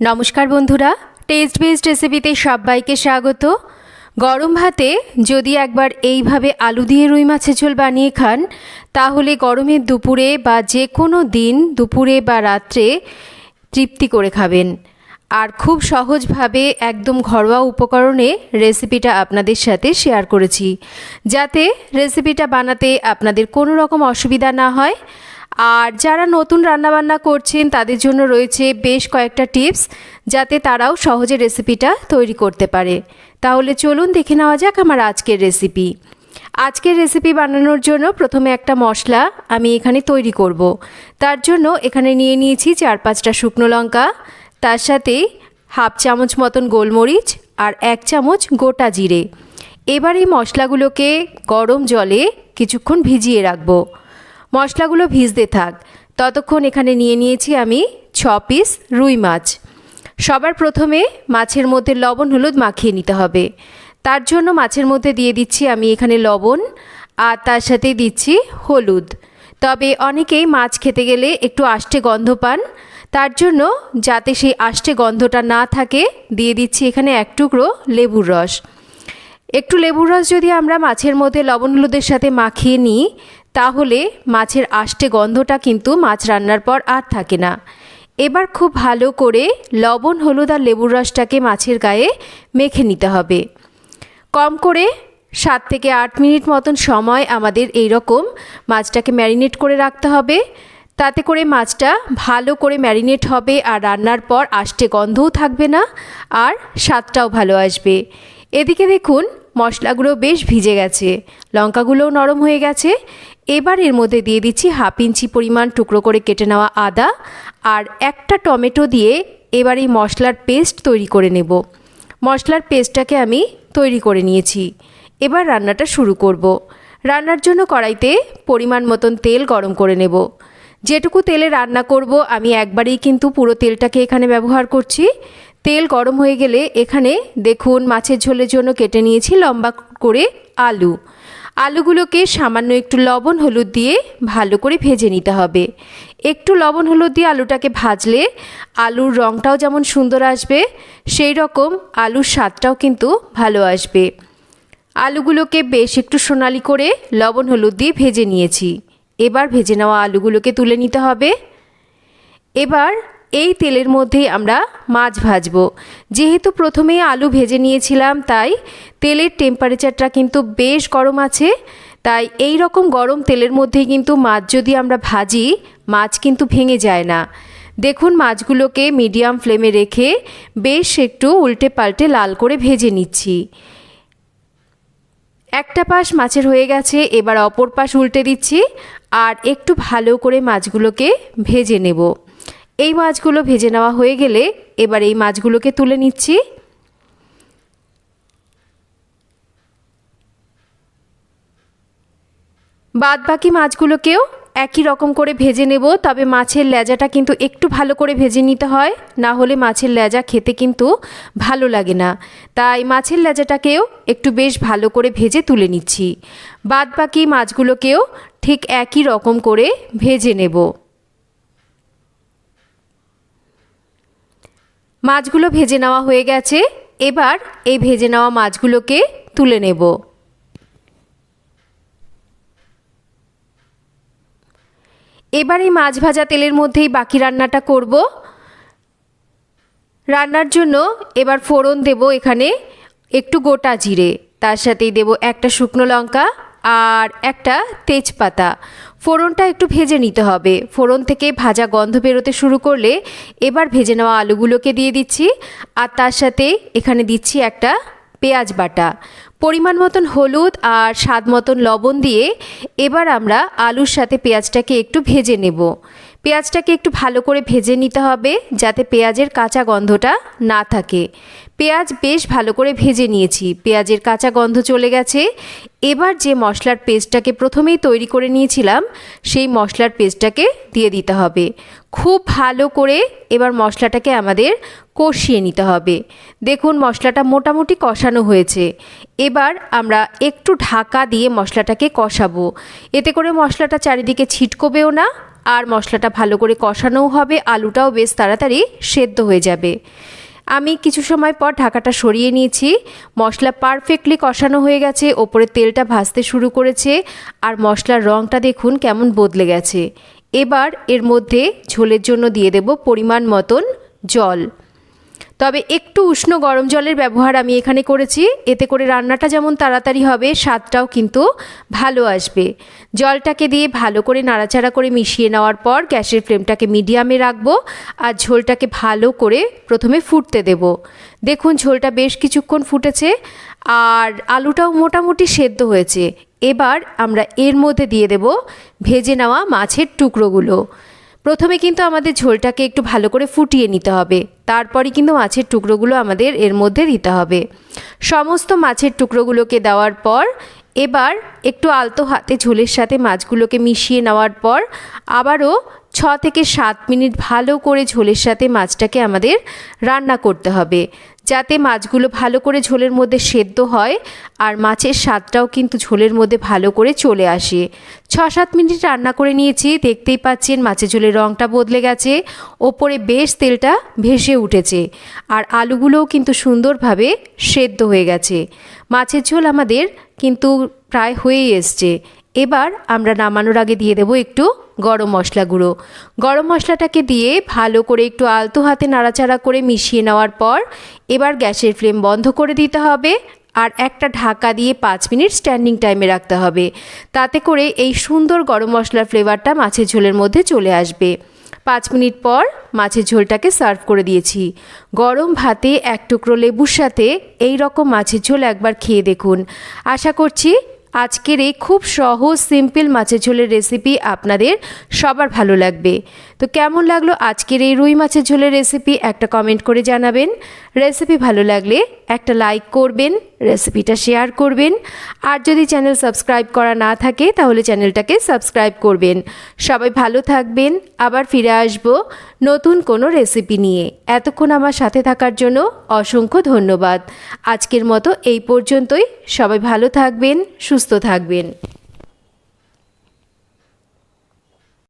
নমস্কার বন্ধুরা test based রেসিপিতে সবাইকে স্বাগত। গরম ভাতে যদি একবার এইভাবে আলু দিয়ে রুই মাছের ঝোল বানিয়ে খান, তাহলে গরমের দুপুরে বা যে কোনো দিন দুপুরে বা রাত্রে তৃপ্তি করে খাবেন। আর খুব সহজভাবে একদম ঘরোয়া উপকরণে রেসিপিটা আপনাদের সাথে শেয়ার করেছি। যাতে রেসিপিটা বানাতে আপনাদের কোনো রকম অসুবিধা না হয় আর যারা নতুন রান্নাবান্না করছেন, তাদের জন্য রয়েছে বেশ কয়েকটা টিপস যাতে তারাও সহজে রেসিপিটা তৈরি করতে পারে। তাহলে চলুন দেখে নেওয়া যাক আমার আজকের রেসিপি। আজকের রেসিপি বানানোর জন্য প্রথমে একটা মশলা আমি এখানে তৈরি করব। তার জন্য এখানে নিয়ে নিয়েছি চার পাঁচটা শুকনো লঙ্কা, তার সাথে হাফ চামচ মতন গোলমরিচ আর এক চামচ গোটা জিরে। এবার এই মশলাগুলোকে গরম জলে কিছুক্ষণ ভিজিয়ে রাখব। মশলাগুলো ভিজতে থাক। ততক্ষণ এখানে নিয়ে নিয়েছি আমি ছ পিস রুই মাছ। সবার প্রথমে মাছের মধ্যে লবণ, হলুদ মাখিয়ে নিতে হবে। তার জন্য মাছের মধ্যে দিয়ে দিচ্ছি আমি এখানে লবণ আর তার সাথে দিচ্ছি হলুদ। তবে অনেকেই মাছ খেতে গেলে একটু আষ্টে গন্ধ পান। তার জন্য যাতে সেই আষ্টে গন্ধটা না থাকে, দিয়ে দিচ্ছি এখানে এক টুকরো লেবুর রস। একটু লেবুর রস যদি আমরা মাছের মধ্যে লবণ, হলুদের সাথে মাখিয়ে নিই তাহলে মাছের আষ্টে গন্ধটা কিন্তু মাছ রান্নার পর আর থাকে না। এবার খুব ভালো করে লবণ, হলুদ আর লেবুর রসটাকে মাছের গায়ে মেখে নিতে হবে। কম করে সাত থেকে আট মিনিট মতন সময় আমাদের এই রকম মাছটাকে ম্যারিনেট করে রাখতে হবে। তাতে করে মাছটা ভালো করে ম্যারিনেট হবে আর রান্নার পর আষ্টে গন্ধও থাকবে না আর স্বাদটাও ভালো আসবে। এদিকে দেখুন মশলাগুলো বেশ ভিজে গেছে, লঙ্কাগুলোও নরম হয়ে গেছে। এবার এর মধ্যে দিয়ে দিচ্ছি হাফ ইঞ্চি পরিমাণ টুকরো করে কেটে নেওয়া আদা আর একটা টমেটো দিয়ে এবার এই মশলার পেস্ট তৈরি করে নেব। মশলার পেস্টটাকে আমি তৈরি করে নিয়েছি। এবার রান্নাটা শুরু করব। রান্নার জন্য কড়াইতে পরিমাণ মতন তেল গরম করে নেব। যেটুকু তেলে রান্না করব, আমি একবারেই কিন্তু পুরো তেলটাকে এখানে ব্যবহার করছি। তেল গরম হয়ে গেলে এখানে দেখুন মাছের ঝোলের জন্য কেটে নিয়েছি লম্বা করে আলু। আলুগুলোকে সামান্য একটু লবণ হলুদ দিয়ে ভালো করে ভেজে নিতে হবে। একটু লবণ হলুদ দিয়ে আলুটাকে ভাজলে আলুর রঙটাও যেমন সুন্দর আসবে, সেই রকম আলুর স্বাদটাও কিন্তু ভালো আসবে। আলুগুলোকে বেশ একটু সোনালি করে লবণ হলুদ দিয়ে ভেজে নিয়েছি। এবার ভেজে নেওয়া আলুগুলোকে তুলে নিতে হবে। এবার এই তেলের মধ্যেই আমরা মাছ ভাজবো। যেহেতু প্রথমেই আলু ভেজে নিয়েছিলাম, তাই তেলের টেম্পারেচারটা কিন্তু বেশ গরম আছে। তাই এই রকম গরম তেলের মধ্যেই কিন্তু মাছ যদি আমরা ভাজি, মাছ কিন্তু ভেঙে যায় না। দেখুন মাছগুলোকে মিডিয়াম ফ্লেমে রেখে বেশ একটু উল্টে পাল্টে লাল করে ভেজে নিচ্ছি। একটা পাশ মাছের হয়ে গেছে, এবার অপর পাশ উল্টে দিচ্ছি, আর একটু ভালো করে মাছগুলোকে ভেজে নেব। এই মাছগুলো ভেজে নেওয়া হয়ে গেলে এবার এই মাছগুলোকে তুলে নিচ্ছি। বাদ বাকি মাছগুলোকেও একই রকম করে ভেজে নেব, তবে মাছের লেজাটা কিন্তু একটু ভালো করে ভেজে নিতে হয়, না হলে মাছের লেজা খেতে কিন্তু ভালো লাগে না। তাই মাছের লেজাটাকেও একটু বেশ ভালো করে ভেজে তুলে নিচ্ছি। বাদ বাকি মাছগুলোকেও ঠিক একই রকম করে ভেজে নেব। মাছগুলো ভেজে নেওয়া হয়ে গেছে। এবার এই ভেজে নেওয়া মাছগুলোকে তুলে নেব। এবার এই মাছ ভাজা তেলের মধ্যেই বাকি রান্নাটা করব। রান্নার জন্য এবার ফোড়ন দেব এখানে একটু গোটা জিরে। তার সাথেই দেব একটা শুকনো লঙ্কা আর একটা তেজপাতা। ফোড়নটা একটু ভেজে নিতে হবে। ফোড়ন থেকে ভাজা গন্ধ বেরোতে শুরু করলে এবার ভেজে নেওয়া আলুগুলোকে দিয়ে দিচ্ছি। আর তার সাথে এখানে দিচ্ছি একটা পেঁয়াজ বাটা। পরিমাণ মতন হলুদ আর স্বাদ মতন লবণ দিয়ে এবার আমরা আলুর সাথে পেঁয়াজটাকে একটু ভেজে নেব। পেঁয়াজটাকে একটু ভালো করে ভেজে নিতে হবে যাতে পেঁয়াজের কাঁচা গন্ধটা না থাকে। পেঁয়াজ বেশ ভালো করে ভেজে নিয়েছি। পেঁয়াজের কাঁচা গন্ধ চলে গেছে। এবার যে মশলার পেস্টটাকে প্রথমেই তৈরি করে নিয়েছিলাম, সেই মশলার পেস্টটাকে দিয়ে দিতে হবে। খুব ভালো করে এবার মশলাটাকে আমাদের কষিয়ে নিতে হবে। দেখুন, মশলাটা মোটামুটি কষানো হয়েছে। এবার আমরা একটু ঢাকা দিয়ে মশলাটাকে কষাবো। এতে করে মশলাটা চারিদিকে ছিটকবেও না, আর মশলাটা ভালো করে কষানোও হবে। আলুটাও বেশ তাড়াতাড়ি সেদ্ধ হয়ে যাবে। আমি কিছু সময় পর ঢাকাটা সরিয়ে নিয়েছি। মশলা পারফেক্টলি কষানো হয়ে গেছে, ওপরে তেলটা ভাজতে শুরু করেছে, আর মশলার রঙটা দেখুন কেমন বদলে গেছে। এবার এর মধ্যে ঝোলের জন্য দিয়ে দেব পরিমাণ মতন জল। তবে একটু উষ্ণ গরম জলের ব্যবহার আমি এখানে করেছি। এতে করে রান্নাটা যেমন তাড়াতাড়ি হবে, স্বাদটাও কিন্তু ভালো আসবে। জলটাকে দিয়ে ভালো করে নাড়াচাড়া করে মিশিয়ে নেওয়ার পর গ্যাসের ফ্লেমটাকে মিডিয়ামে রাখব আর ঝোলটাকে ভালো করে প্রথমে ফুটতে দেব। দেখুন, ঝোলটা বেশ কিছুক্ষণ ফুটেছে আর আলুটাও মোটামুটি সেদ্ধ হয়েছে। এবার আমরা এর মধ্যে দিয়ে দেব ভেজে নেওয়া মাছের টুকরোগুলো। প্রথমে কিন্তু আমাদের ঝোলটাকে একটু ভালো করে ফুটিয়ে নিতে হবে। তারপরে কিন্তু মাছের টুকরোগুলো আমাদের এর মধ্যে দিতে হবে। সমস্ত মাছের টুকরোগুলোকে দেওয়ার পর, এবার একটু আলতো হাতে ঝোলের সাথে মাছগুলোকে মিশিয়ে নেওয়ার পর, আবারও ছ থেকে সাত মিনিট ভালো করে ঝোলের সাথে মাছটাকে আমাদের রান্না করতে হবে। যাতে মাছগুলো ভালো করে ঝোলের মধ্যে সেদ্ধ হয় আর মাছের স্বাদটাও কিন্তু ঝোলের মধ্যে ভালো করে চলে আসে। ছ সাত মিনিট রান্না করে নিয়েছি, দেখতেই পাচ্ছেন মাছের ঝোলের রঙটা বদলে গেছে, ওপরে বেশ তেলটা ভেসে উঠেছে আর আলুগুলোও কিন্তু সুন্দরভাবে সেদ্ধ হয়ে গেছে। মাছের ঝোল আমাদের কিন্তু প্রায় হয়েই এসছে। এবার আমরা নামানোর আগে দিয়ে দেবো একটু গরম মশলা গুঁড়ো। গরম মশলাটাকে দিয়ে ভালো করে একটু আলতো হাতে নাড়াচাড়া করে মিশিয়ে নেওয়ার পর এবার গ্যাসের ফ্লেম বন্ধ করে দিতে হবে আর একটা ঢাকা দিয়ে পাঁচ মিনিট স্ট্যান্ডিং টাইমে রাখতে হবে। তাতে করে এই সুন্দর গরম মশলার ফ্লেভারটা মাছের ঝোলের মধ্যে চলে আসবে। পাঁচ মিনিট পর মাছের ঝোলটাকে সার্ভ করে দিয়েছি। গরম ভাতে এক টুকরো লেবুর সাথে এই রকম মাছের ঝোল একবার খেয়ে দেখুন। আশা করছি আজকের এই খুব সহজ সিম্পল মাছের ঝোলের রেসিপি আপনাদের সবার ভালো লাগবে। তো কেমন লাগল আজকের এই রুই মাছের ঝোলের রেসিপি একটা কমেন্ট করে জানাবেন। রেসিপি ভালো লাগলে একটা লাইক করবেন রেসিপিটা শেয়ার করবেন। আর যদি চ্যানেল সাবস্ক্রাইব করা না থাকে, তাহলে চ্যানেলটাকে সাবস্ক্রাইব করবেন। সবাই ভালো থাকবেন, আবার ফিরে আসব নতুন কোনো রেসিপি নিয়ে। এতক্ষণ আমার সাথে থাকার জন্য অসংখ্য ধন্যবাদ। আজকের মতো এই পর্যন্তই। সবাই ভালো থাকবেন সুস্থ থাকবেন।